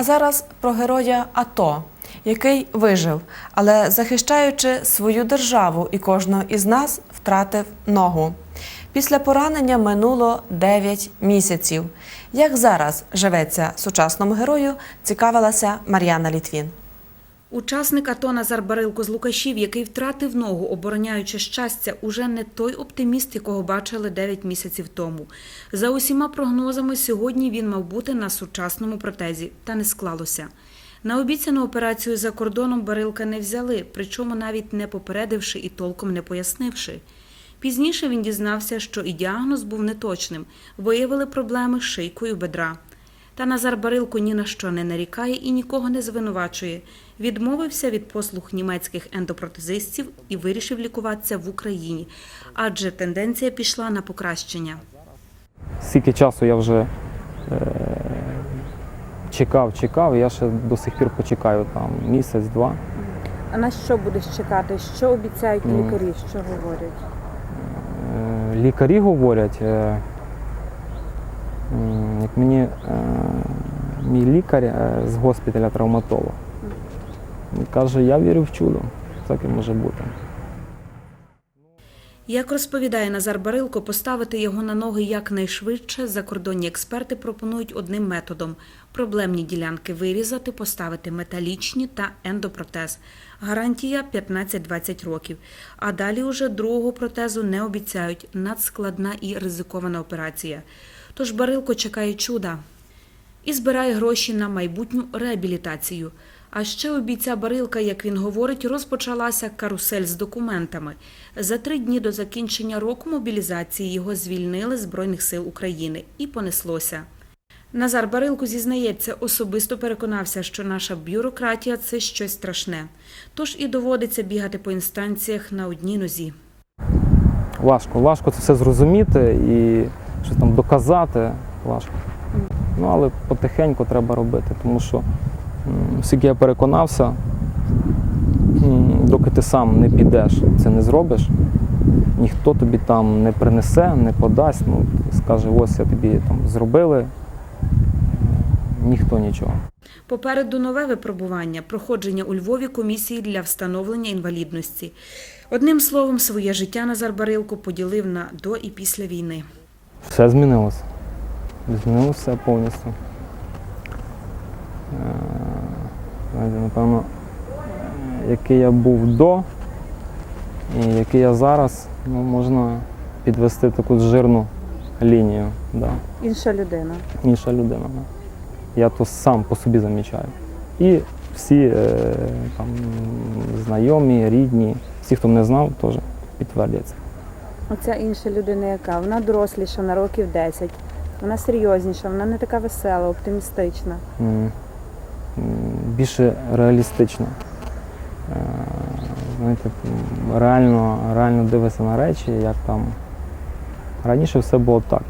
А зараз про героя АТО, який вижив, але захищаючи свою державу і кожного із нас втратив ногу. Після поранення минуло 9 місяців. Як зараз живеться сучасному герою, цікавилася Мар'яна Літвін. Учасник АТО Назар Барилко з Лукашів, який втратив ногу, обороняючи щастя, уже не той оптиміст, якого бачили 9 місяців тому. За усіма прогнозами, сьогодні він мав бути на сучасному протезі, та не склалося. На обіцяну операцію за кордоном Барилка не взяли, причому навіть не попередивши і толком не пояснивши. Пізніше він дізнався, що і діагноз був неточним, виявили проблеми з шийкою бедра. Та Назар Барилко ні на що не нарікає і нікого не звинувачує. Відмовився від послуг німецьких ендопротезистів і вирішив лікуватися в Україні, адже тенденція пішла на покращення. Скільки часу я вже е, чекав, чекав, я ще до сих пір почекаю там місяць-два. А на що будеш чекати? Що обіцяють лікарі? Що говорять? Е, лікарі говорять, е, як мені е, мій лікар е, з госпіталя травматолог. Каже, я вірю в чудо, так і може бути. Як розповідає Назар Барилко, поставити його на ноги якнайшвидше закордонні експерти пропонують одним методом: проблемні ділянки вирізати, поставити металічні та ендопротез. Гарантія 15-20 років. А далі уже другого протезу не обіцяють. Надскладна і ризикована операція. Тож Барилко чекає чуда і збирає гроші на майбутню реабілітацію. А ще у Барилка, як він говорить, розпочалася карусель з документами. За три дні до закінчення року мобілізації його звільнили з Збройних сил України і понеслося. Назар Барилко зізнається, особисто переконався, що наша бюрократія це щось страшне. Тож і доводиться бігати по інстанціях на одній нозі. Важко, важко це все зрозуміти і щось там доказати важко. Ну, але потихеньку треба робити, тому що скільки я переконався, доки ти сам не підеш, це не зробиш, ніхто тобі там не принесе, не подасть, ну, скаже, ось я тобі там зробили, ніхто нічого. Попереду нове випробування проходження у Львові комісії для встановлення інвалідності. Одним словом, своє життя Назар Барилко поділив на до і після війни. Все змінилося. Змінилося все повністю. Е, Напевно, який я був до і який я зараз, ну, можна підвести таку жирну лінію. Да. Інша людина. Інша людина. Да. Я то сам по собі замічаю. І всі е, там, знайомі, рідні, всі, хто мене знав, теж підтвердяться. Оця інша людина, яка вона доросліша на років 10. Вона серйозніша, вона не така весела, оптимістична. м, м, більше реалістично. Е, Знаєте, м, реально, реально дивишся на речі, як там. Раніше все було так,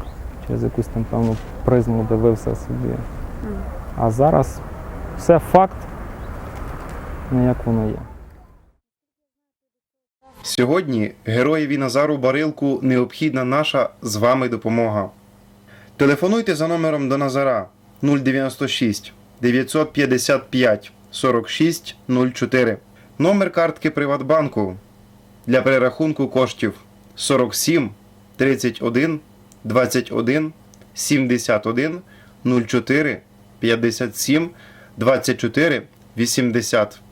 через якусь там певну призму дивився собі. А зараз все факт, не як воно є. Сьогодні героєві Назару Барилку необхідна наша з вами допомога. Телефонуйте за номером до Назара 096 955 46 04. Номер картки Приватбанку для перерахунку коштів 47 31 21 71 04 57 24 80.